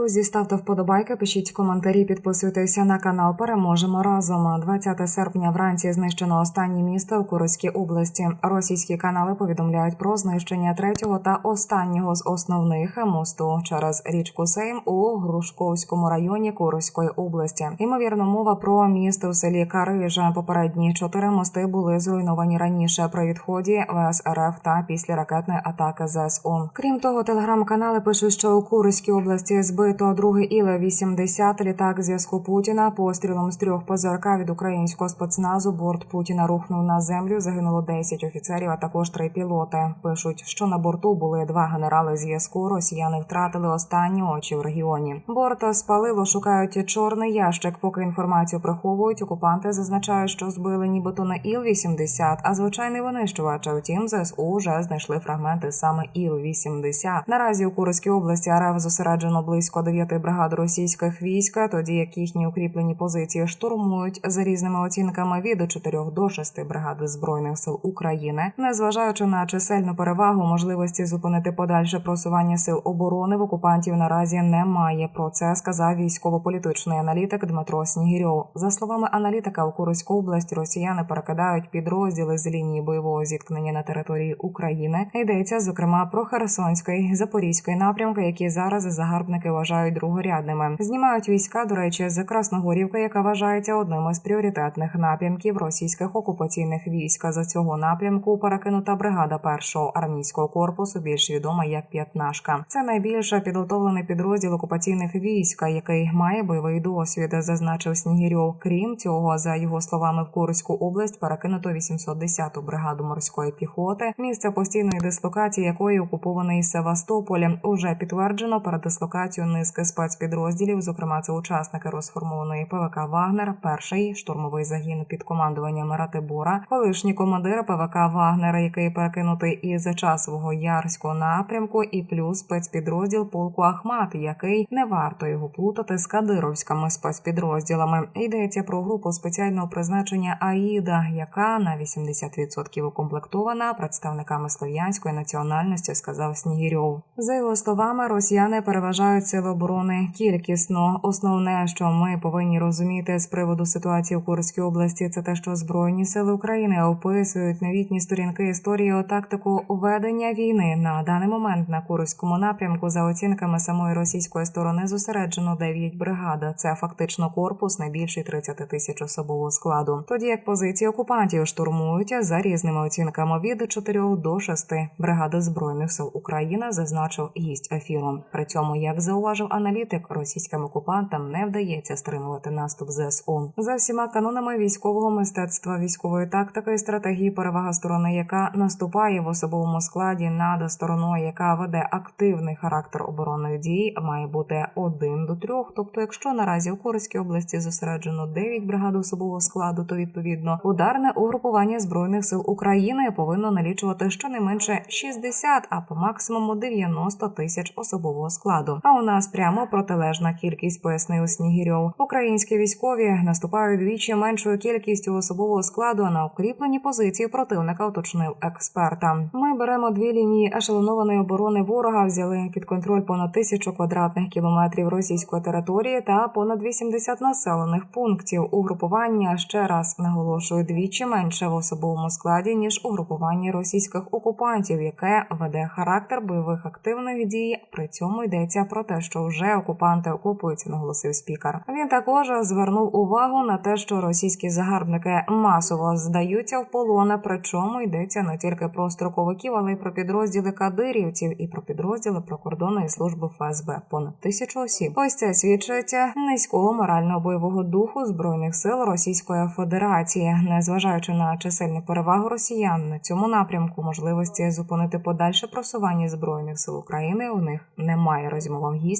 Друзі, ставте вподобайки, пишіть коментарі, підписуйтеся на канал. Переможемо разом. 20 серпня вранці знищено останнє місто в Курській області. Російські канали повідомляють про знищення третього та останнього з основних мосту через річку Сейм у Грушковському районі Курської області. Ймовірно, мова про місто в селі Карижа. Попередні чотири мости були зруйновані раніше при відході ВС РФ та після ракетної атаки ЗСУ. Крім того, телеграм-канали пишуть, що у Курській області збито другий іл 80 літак зв'язку Путіна. Пострілом з трьох ПЗРК від українського спецназу борт Путіна рухнув на землю. Загинуло 10 офіцерів, а також три пілоти. Пишуть, що на борту були два генерали зв'язку. Росіяни втратили останні очі в регіоні. Борта спалило, шукають чорний ящик. Поки інформацію приховують, окупанти зазначають, що збили нібито не іл 80 а звичайний винищувач. А Втім, ЗСУ вже знайшли фрагменти саме іл 80 Наразі у Курській області РФ зосереджено близько 9 бригад російських військ, тоді як їхні укріплені позиції штурмують за різними оцінками від 4 до 6 бригад збройних сил України, незважаючи на чисельну перевагу можливості зупинити подальше просування сил оборони в окупантів наразі немає. Про це сказав військово-політичний аналітик Дмитро Снігірьов. За словами аналітика, у Курську область росіяни перекидають підрозділи з лінії бойового зіткнення на території України. Йдеться зокрема про Херсонський, Запорізький напрямки, які зараз загарбники вважають другорядними. Знімають війська, до речі, з Красногорівки, яка вважається одним із пріоритетних напрямків російських окупаційних військ. За цього напрямку перекинута бригада першого армійського корпусу, більш відома як П'ятнашка. Це найбільше підготовлений підрозділ окупаційних військ, який має бойовий досвід, зазначив Снігірьов. Крім цього, за його словами, в Курську область перекинуто 810-ту бригаду морської піхоти, місце постійної дислокації якої окупований Севастополь. Уже підтверджено передислокацію низки спецпідрозділів. Зокрема, це учасники розформованої ПВК Вагнер, перший штурмовий загін під командуванням Ратибора, колишній командир ПВК Вагнер, який перекинутий із часового ярського напрямку, і плюс спецпідрозділ полку Ахмат, який не варто його плутати з кадировськими спецпідрозділами. Йдеться про групу спеціального призначення Аїда, яка на 80% укомплектована представниками слов'янської національності, сказав Снігірьов. За його словами, росіяни переважають сили оборони кількісно. Основне, що ми повинні розуміти з приводу ситуації в Курській області, це те, що збройні сили України описують новітні сторінки історії о тактику ведення війни на даний момент на Курському напрямку. За оцінками самої російської сторони зосереджено 9 бригад. Це фактично корпус найбільший 30 тисяч особового складу. Тоді як позиції окупантів штурмують за різними оцінками від 4 до 6 бригади збройних сил України, зазначив гість ефіру. При цьому, як зауважив аналітик, російським окупантам не вдається стримувати наступ ЗСУ за всіма канонами військового мистецтва, військової тактики і стратегії. Перевага сторони, яка наступає в особовому складі над стороною, яка веде активний характер оборонних дій, має бути один до трьох. Тобто, якщо наразі у Курській області зосереджено 9 бригад особового складу, то відповідно ударне угрупування збройних сил України повинно налічувати щонайменше 60, а по максимуму 90 тисяч особового складу. А у нас прямо протилежна кількість, пояснив Снігірьов. Українські військові наступають двічі меншою кількістю особового складу на укріплені позиції противника, уточнив експерта. Ми беремо дві лінії ешелонованої оборони ворога, взяли під контроль понад тисячу квадратних кілометрів російської території та понад 80 населених пунктів. Угрупування ще раз наголошую двічі менше в особовому складі ніж угрупування російських окупантів, яке веде характер бойових активних дій. При цьому йдеться про те, що вже окупанти окупуються, наголосив спікер. Він також звернув увагу на те, що російські загарбники масово здаються в полони. Причому йдеться не тільки про строковиків, але й про підрозділи кадирівців і про підрозділи прикордонної служби ФСБ. Понад тисячу осіб. Ось це свідчить низького морального бойового духу збройних сил Російської Федерації, незважаючи на чисельну перевагу росіян на цьому напрямку, можливості зупинити подальше просування збройних сил України у них немає. Розмовав гість